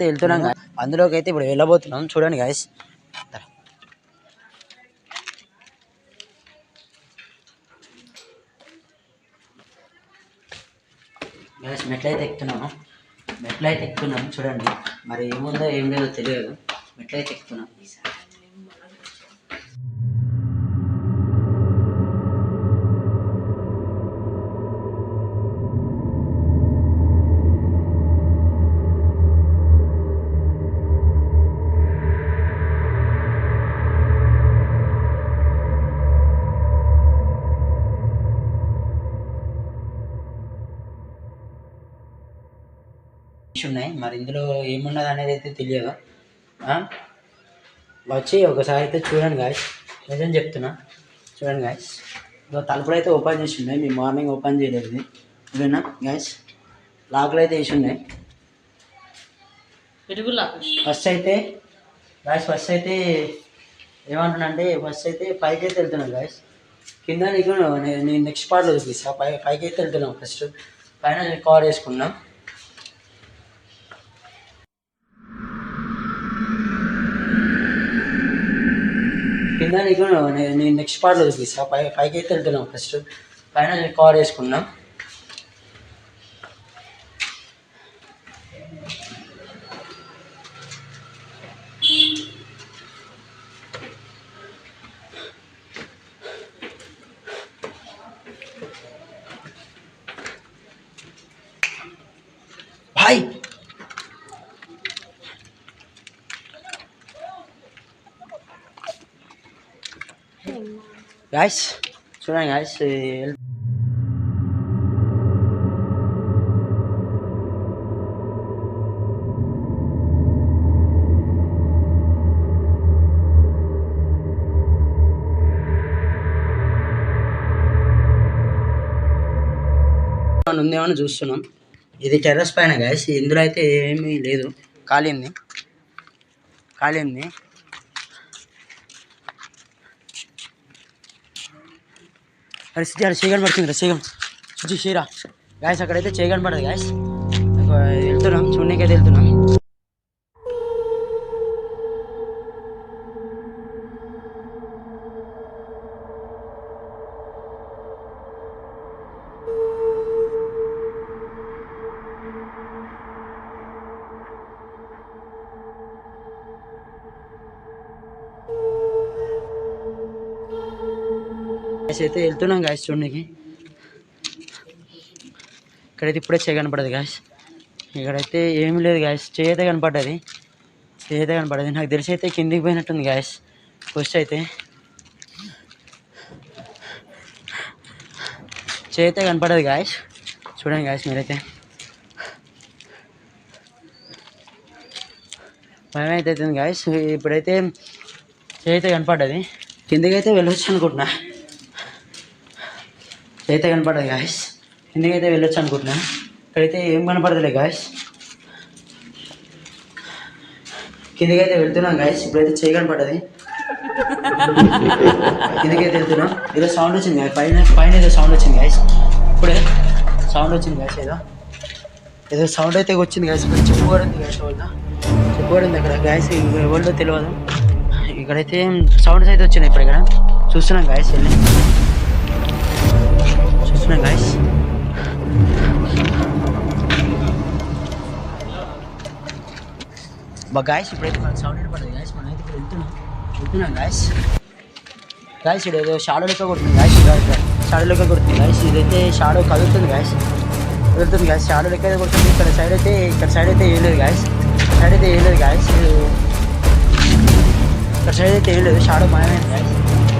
వెళ్తున్నాం guys. అందులోకి అయితే ఇప్పుడు వెళ్ళబోతున్నాం. చూడండి గాయస్ గాయస్ మెట్లయితే ఎక్కుతున్నాము మెట్లయితే ఎక్కుతున్నాం. చూడండి. మరి ఏముందో ఏం లేదో తెలియదు. మెట్లయితే ఎక్కుతున్నాం. ఉన్నాయి. మరి ఇందులో ఏమున్నది అనేది అయితే తెలియదు? వచ్చి ఒకసారి అయితే చూడండి గాయస్ నిజం చెప్తున్నా. చూడండి గాయస్ ఇక తలుపులు అయితే ఓపెన్ చేసి ఉన్నాయి. మీ మార్నింగ్ ఓపెన్ చేయలేదు ఇది ఇదేనా గాయస్ లాక్లు అయితే వేసి ఉన్నాయి. ఫస్ట్ అయితే గాయస్ ఫస్ట్ అయితే ఏమంటున్నా అంటే ఫస్ట్ అయితే పైకి అయితే వెళ్తున్నాను గాయస్ కింద నీకు నేను నెక్స్ట్ పార్ట్లో చూపిస్తా. పై పైకి అయితే వెళ్తున్నాం ఫస్ట్ పైన కవర్ వేసుకున్నాం నీకు నేను నెక్స్ట్ పార్ట్లో చూపిస్తా. పై పైకి అయితే వెళ్తున్నాం ఫస్ట్ పైన కవర్ వేసుకున్నాం Bye. గాయస్ చూడండి గాయస్ ఉందేమని చూస్తున్నాం. ఇది టెర్రస్ పైన గాయస్ ఇందులో అయితే ఏమీ లేదు. ఖాళీ ఉంది. ఖాళీ ఉంది. అరే సిద్ధి అక్కడ చేయగని పడుతుంది రా చేయగం చూసి షీరా గాయస్ అక్కడైతే చేయగని పడదు గాయస్ వెళ్తున్నాం చూడనీకైతే వెళ్తున్నాం. గాయస్ అయితే వెళ్తున్నాం గాయస్ చూడడానికి ఇక్కడైతే ఇప్పుడే చేయ కనపడదు గాయస్ ఇక్కడైతే ఏమీ లేదు గాయస్ చేయి అయితే కనపడ్డది. చేయి కనపడదు నాకు తెలిసి అయితే కిందికి పోయినట్టుంది గాయస్ ఫస్ట్ అయితే. చేయి అయితే కనపడదు గాయస్ చూడండి గాయస్ మీరైతే. భయం అయితే అవుతుంది గాయస్ ఇప్పుడైతే చేయి అయితే కనపడ్డది. కిందకి అయితే వెళ్ళొచ్చు అనుకుంటున్నా. అయితే కనపడదు గాయస్ ఎందుకైతే వెళ్ళొచ్చు అనుకుంటున్నా? ఇక్కడైతే ఏం కనపడదులే గాయస్ కిందకైతే వెళ్తున్నాం గాయస్ ఇప్పుడైతే చేయి కనపడ్డది కిందకైతే వెళ్తున్నాం. ఏదో సౌండ్ వచ్చింది గాయ పైన పైన ఏదో సౌండ్ వచ్చింది గాయస్ ఇప్పుడే సౌండ్ వచ్చింది గాయస్ ఏదో. ఏదో సౌండ్ అయితే వచ్చింది గాయస్ ఇక్కడ చెప్పుకోవడం గాయస్ వాళ్ళ చెప్పుకోవడం అక్కడ గాయస్ ఎవరిలో తెలియదు. ఇక్కడైతే సౌండ్స్ అయితే వచ్చినాయి ఇప్పుడు ఇక్కడ చూస్తున్నాం గాయస్ వెళ్ళి. చూస్తున్నాం గాయస్ బా గాయస్ ఇప్పుడైతే మనకు సౌండ్ వినపడదు గాయస్ మనం అయితే ఇప్పుడు వెళ్తున్నాం. వెళ్తున్నాం గాయస్ గాయస్ ఇది ఏదో షాడో లెక్క కొడుతుంది గాయస్ షాడో లెక్క కొడుతుంది గాయస్ ఇదైతే షాడో కదులుతుంది గాయస్ కదులుతుంది గాయస్ షాడో లెక్క అయితే కొడుతుంది. ఇక్కడ సైడ్ అయితే ఇక్కడ సైడ్ అయితే ఏం లేదు గాయస్ సైడ్ అయితే ఏం లేదు గాయస్ ఇక్కడ సైడ్ అయితే ఏం లేదు. షాడో మాయమైంది గాయస్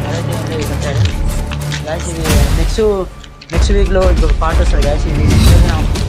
సైడ్ అయితే ఏం లేదు ఇక్కడ సైడ్ గాయస్ ఇది నెక్స్ట్ నెక్స్ట్ వీక్లో ఇంకొక పార్ట్ వస్తుంది కాదు ఇది